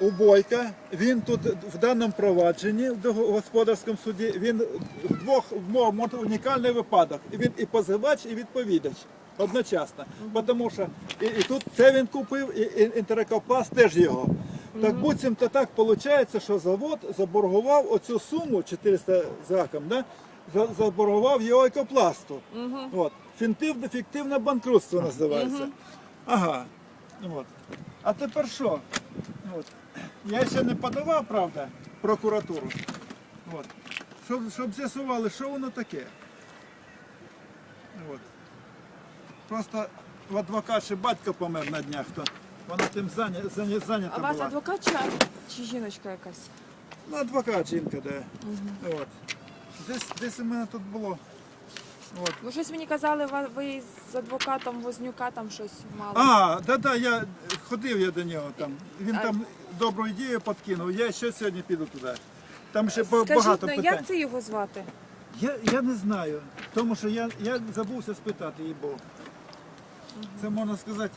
У Бойка він тут в даному провадженні в господарському суді він в двох мов унікальний випадок. Він і позивач, і відповідач одночасно. Тому що і, і тут це він купив, і, і інтерекопласт теж його. Так буцімто так виходить, що завод заборгував оцю суму 400 з гаком, да? заборгував його екопласту. От. Фінтивне, фіктивне банкрутство називається. Ага. От. А тепер що? От. Я ще не подавав, правда, прокуратуру. От. Щоб, щоб з'ясували, що воно таке. От. Просто в адвокат ще батько помер на днях, то вона тим зайня, зайня, зайнята А у вас була. адвокат чи, чи жіночка якась? Ну, адвокат жінка, де. От. Десь, десь у мене тут було. От. Ви щось мені казали, ва- ви з адвокатом Вознюка там щось мали. А, да, да, я ходив я до нього там. Він А- там добру ідею підкинув. Я ще сьогодні піду туди. Там ще ба- Скажіть, багато ну, питань. як це його звати? Я, я не знаю, тому що я, я забувся спитати її Бог. Це можна сказати,